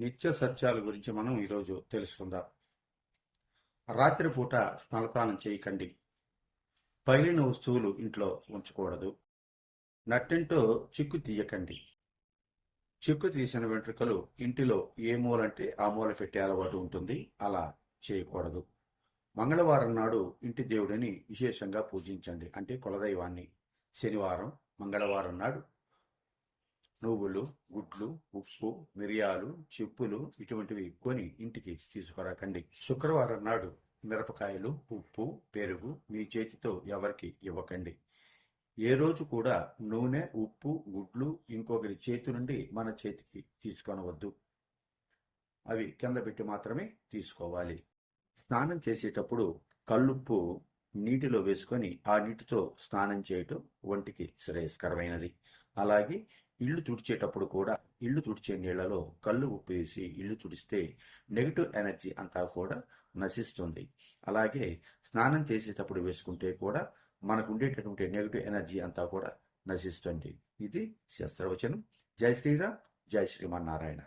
నిత్య సత్యాల గురించి మనం ఈరోజు తెలుసుకుందాం. రాత్రిపూట స్నలతానం చేయకండి. పగిలిన వస్తువులు ఇంట్లో ఉంచకూడదు. నట్టింటో చిక్కు తీయకండి. చిక్కు తీసిన వెంట్రుకలు ఇంటిలో ఏ మూలంటే ఆ మూల పెట్టే అలవాటు ఉంటుంది. అలా చేయకూడదు. మంగళవారం నాడు ఇంటి దేవుడిని విశేషంగా పూజించండి. అంటే కులదైవాన్ని. శనివారం మంగళవారం నాడు నువ్వులు గుడ్లు ఉప్పు మిరియాలు చిప్పులు ఇటువంటివి కొని ఇంటికి తీసుకురాకండి. శుక్రవారం నాడు మిరపకాయలు ఉప్పు పెరుగు మీ చేతితో ఎవరికి ఇవ్వకండి. ఏ రోజు కూడా నూనె ఉప్పు గుడ్లు ఇంకొకరి చేతి నుండి మన చేతికి తీసుకొనవద్దు. అవి కింద పెట్టి మాత్రమే తీసుకోవాలి. స్నానం చేసేటప్పుడు కల్లుప్పు నీటిలో వేసుకొని ఆ నీటితో స్నానం చేయటం ఒంటికి శ్రేయస్కరమైనది. అలాగే ఇల్లు తుడిచేటప్పుడు కూడా ఇల్లు తుడిచే నీళ్ళలో కళ్ళు ఉప్పేసి ఇల్లు తుడిస్తే నెగిటివ్ ఎనర్జీ అంతా కూడా నశిస్తుంది. అలాగే స్నానం చేసేటప్పుడు వేసుకుంటే కూడా మనకు ఉండేటటువంటి నెగిటివ్ ఎనర్జీ అంతా కూడా నశిస్తుంది. ఇది శస్త్రవచనం. జై శ్రీరామ్. జై శ్రీమన్నారాయణ.